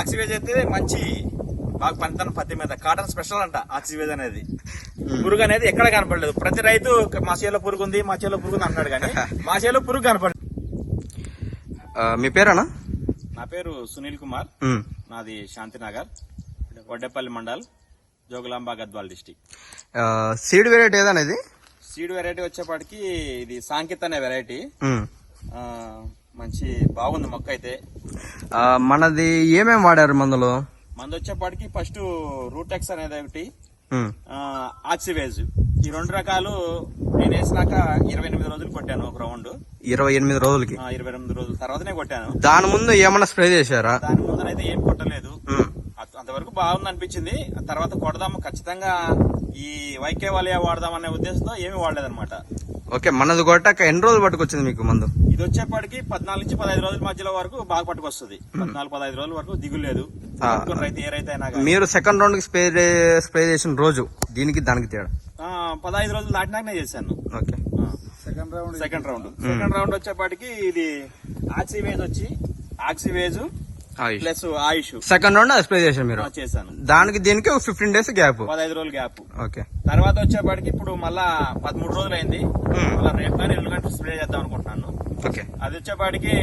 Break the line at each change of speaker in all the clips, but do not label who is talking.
ఆక్సివేజ్ అయితే మంచి బాగా పనితనం పత్తి మీద కాటన్ స్పెషల్ అంట ఆక్సివేజ్ అనేది. పురుగు అనేది ఎక్కడ కనపడలేదు. ప్రతి రైతు మా చేలో పురుగు ఉంది మా చేలో పురుగు ఉంది అంటున్నాడు కానీ మా చేలో పురుగు కనపడలేదు.
మీ పేరేనా?
నా పేరు సునీల్ కుమార్. నాది శాంతినగర్ వడ్డేపల్లి మండల్ జోగులాంబ గద్వాల్ డిస్టిక్.
ఆ, సీడ్ వెరైటీ ఏదన్నా ఇది?
సీడ్ వెరైటీ వచ్చేపాటికి ఇది సాంకిత్ అనే వెరైటీ మంచి బాగుంది మొక్క అయితే.
మనది ఏమేమి వాడారు మందులు?
మంది వచ్చేపాటికి ఫస్ట్ రూటెక్స్ అనేది ఒకటి ఆక్సివేజ్. ఈ రెండు రకాలు నేను వేసినాక ఇరవై ఎనిమిది రోజులు కొట్టాను ఒక రౌండ్.
ఇరవై ఎనిమిది రోజులకి.
ఇరవై ఎనిమిది రోజుల తర్వాతనే కొట్టాను.
దాని ముందు ఏమన్నా స్ప్రే చేశారా?
దాని ముందనైతే ఏం కొట్టలేదు. బాగుంది అనిపించింది ఆ తర్వాత కొడదాము ఖచ్చితంగా ఈ వైకే వాలియా వాడదాం అనే ఉద్దేశంతో ఏమీ వాడలేదన్నమాట.
ఓకే మనది కొట్టాక ఎన్ని రోజులు పట్టుకొచ్చింది మీకు మందు?
ఇది వచ్చేప్పటికి పద్నాలుగు నుంచి పదహైదు రోజుల మధ్యలో వరకు బాగా పట్టుకొస్తుంది. పద్నాలుగు పదహైదు రోజుల వరకు దిగులు లేదు.
ఆ.
పట్టుకున్న రైతు ఏ రైతు అయినా.
మీరు సెకండ్ రౌండ్కి స్ప్రే స్ప్రే చేసిన రోజు దీనికి దానికి తేడా?
ఆ, పదహైదు రోజులు దాటినాకనే చేశాను.
Okay.
Second round second round. Second round వచ్చేప్పటికి ఇది ఆక్సివేజ్ వచ్చి ఆక్సివేజ్ plus Ayush
second round spray చేశారు మీరు.
చేశాను.
దానికి దీనికి ఒక ఫిఫ్టీన్ డేస్ గ్యాప్
పదహైదు రోజులు గ్యాప్
ఓకే
తర్వాత వచ్చేప్పటికి ఇప్పుడు మళ్ళా పదమూడు రోజులు అయింది
Hmm.
మళ్ళా రేపు కానీ ఎల్లు గంటలు స్ప్రే చేద్దాం అనుకుంటున్నాను.
ఓకే
అది వచ్చేపాటికి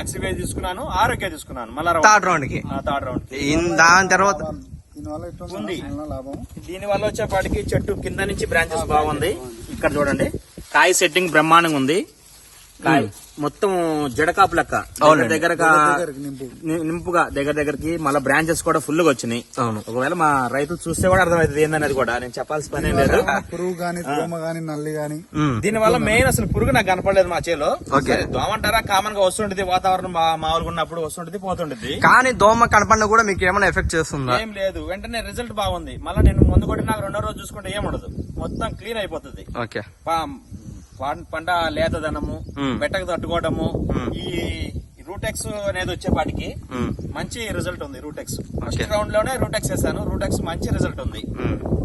ఆక్సివేజ్ తీసుకున్నాను ఆరోగ్య తీసుకున్నాను. మళ్ళా
థర్డ్ రౌండ్కి.
థర్డ్ రౌండ్
దాని తర్వాత
ఉంది.
లాభం?
దీని వల్ల వచ్చేపాటికి చెట్టు కింద నుంచి బ్రాంచెస్ బాగుంది. ఇక్కడ చూడండి. కాయ సెట్టింగ్ బ్రహ్మాండంగా ఉంది. మొత్తం జడకాపు లెక్క. దగ్గర దగ్గరగా నింపుగా దగ్గర దగ్గరకి మళ్ళీ బ్రాంచెస్ కూడా ఫుల్గా వచ్చినాయి.
అవును.
ఒకవేళ మా రైతులు చూస్తే కూడా అర్థమవుతుంది ఏందనేది కూడా. నేను చెప్పాల్సిన పని లేదు.
పురుగు గాని దోమ గాని నల్లి గాని.
దీని వల్ల మెయిన్ అసలు పురుగు నాకు కనపడలేదు మా చేలో. దోమ అంటారా? కామన్గా వస్తుంటది వాతావరణం మా- మామూలుగా ఉన్నప్పుడు వస్తుంటది పోతుంటది.
కానీ దోమ కనపడిన కూడా మీకు ఏమైనా ఎఫెక్ట్ చేస్తుందా?
ఏం లేదు. వెంటనే రిజల్ట్ బాగుంది. మళ్ళీ నేను ముందు కొట్టి నాకు రెండో రోజు చూసుకుంటే ఏముండదు మొత్తం క్లీన్ అయిపోతుంది.
ఓకే.
పంట లేతదనము
మ్మ్.
బెట్టకు తట్టుకోవడము. ఈ రూటెక్స్ అనేది వచ్చేపాటికి. మంచి రిజల్ట్ ఉంది రూటెక్స్. ఫస్ట్ రౌండ్లోనే రూటెక్స్ వేసాను రూటెక్స్ మంచి రిజల్ట్ ఉంది.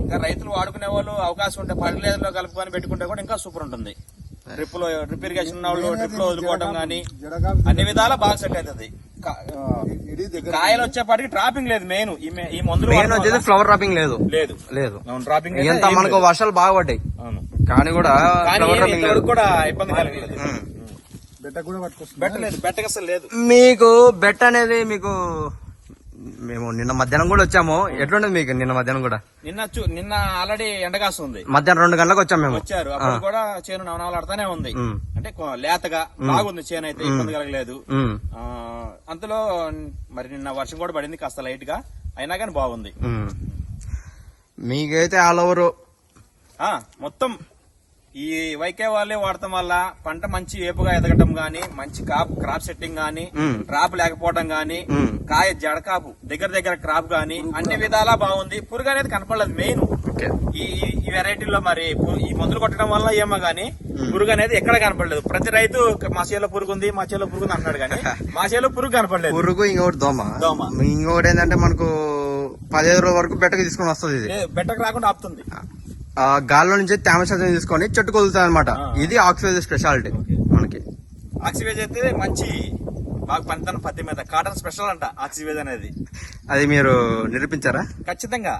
ఇంకా రైతులు వాడుకునే వాళ్ళు అవకాశం ఉంటే పర్లేదులో కలుపుకొని పెట్టుకుంటే కూడా ఇంకా సూపర్ ఉంటుంది. డ్రిప్లో డ్రిప్ ఇరిగేషన్ ఉన్న వాళ్ళు డ్రిప్లో వదులుకోవడం గానీ
జడగా
అన్ని విధాలా బాగా సెట్ అవుతుంది. కా-
ఇడి దగ్గర
కాయలు వచ్చేపాటికి డ్రాపింగ్ లేదు మెయిన్. ఈ మందులు
ఫ్లవర్ రాపింగ్ లేదు.
లేదు.
లేదు.
డ్రాపింగ్
ఎంత మనకు వర్షాలు బాగా పడ్డాయి. కానీ కూడా
ఇబ్బంది కలగలేదు.
ఉమ్.
బెట్ట కూడా పట్టుకొస్తుంది?
పెట్టలేదు బెట్టకి అసలు లేదు.
మీకు బెట్ అనేది మీకు మేము నిన్న మధ్యాహ్నం కూడా వచ్చాము. ఎట్లుండదు మీకు నిన్న మధ్యాహ్నం కూడా?
నిన్న చూ- నిన్న ఆల్రెడీ ఎండగాస్తుంది
మధ్యాహ్నం రెండు గంటలకు వచ్చాము మేము.
వచ్చారు. అప్పుడు కూడా చేను నవనవలాడుతూనే ఉంది. అంటే లేతగా బాగుంది చేను అయితే ఇబ్బంది కలగలేదు. అంతలో మరి నిన్న వర్షం కూడా పడింది కాస్త లైట్గా అయినా కానీ బాగుంది.
మీకైతే ఆల్ ఓవర్.
ఆ మొత్తం ఈ వైకే వాళ్ళే వాడటం వల్ల పంట మంచి ఏపుగా ఎదగటం గాని మంచి కాప్ క్రాప్ సెట్టింగ్ గాని. క్రాప్ లేకపోవడం గాని. కాయ జడకాపు దగ్గర దగ్గర క్రాప్ గాని అన్ని విధాలా బాగుంది. పురుగు అనేది కనపడలేదు మెయిన్. ఈ ఈ- వెరైటీలో మరి ఈ మందులు కొట్టడం వల్ల ఏమో గానీ పురుగు అనేది ఎక్కడ కనపడలేదు. ప్రతి రైతు మా చేలో పురుగు ఉంది మా చేలో పురుగు అంటున్నాడు కానీ మా చేలో పురుగు కనపడలేదు.
పురుగు ఇంకొకటి దోమ.
దోమ.
ఇంకొకటి ఏంటంటే మనకు పదిహేను రోజుల వరకు బెట్టకి తీసుకొని వస్తుంది ఇది.
బెట్టకు రాకుండా ఆపుతుంది.
గాల్లో నుంచి తేమ శాతం తీసుకొని చెట్టు కొలుతుంది అనమాట. ఇది ఆక్సిజన్ స్పెషాలిటీ మనకి.
ఆక్సివేజ్ అయితే మంచి బాగా పనితనం పత్తి మీద కాటన్ స్పెషల్ అంట ఆక్సివేజ్ అనేది.
అది మీరు నిరూపించారా?
ఖచ్చితంగా.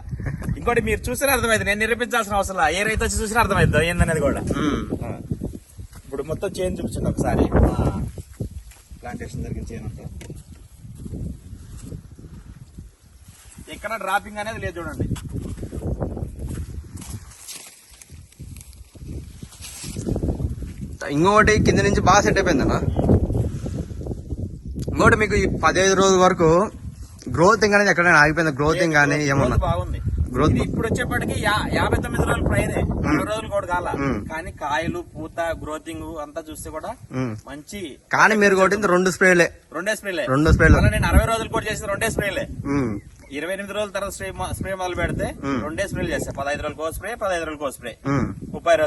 ఇంకోటి మీరు చూసినా అర్థమైంది. నేను నిరూపించాల్సిన అవసరం. ఏ రైతు వచ్చి చూసినా అర్థమైంది. ఏందనేది కూడా. ఇప్పుడు మొత్తం చేంజ్ చూపించండి ఒకసారి. ప్లాంటేషన్ జరిగిన చేను అంతా ఎక్కడ డ్రాపింగ్ అనేది లేదు చూడండి.
ఇంకొకటి కింద నుంచి బాగా సెట్ అయిపోయిందన్న ఇంకోటి మీకు ఈ పదిహేను రోజుల వరకు గ్రోతింగ్ అనేది ఎక్కడైనా ఆగిపోయింది? గ్రోతింగ్ కానీ ఏమన్నా?
బాగుంది. ఇది ఇప్పుడు వచ్చేప్పటికి యాభై తొమ్మిది రోజులు పైనే ఇరవై రోజులు కూడా కాల. కానీ కాయలు పూత గ్రోతింగ్ అంతా చూస్తే కూడా. మంచి
కానీ మీరు కొట్టింది రెండు స్ప్రేలే
రెండే స్ప్రేలే
రెండు స్ప్రేలు
నేను అరవై రోజులు కూడా చేసిన రెండే స్ప్రేలే. ఇరవై ఎనిమిది రోజుల తర్వాత స్ప్రే స్ప్రే మొదలు పెడితే. రెండే స్ప్రేలు చేస్తాయి పదహైదు రోజులకు స్ప్రే పదహైదు రోజులకు స్ప్రే. ముప్పై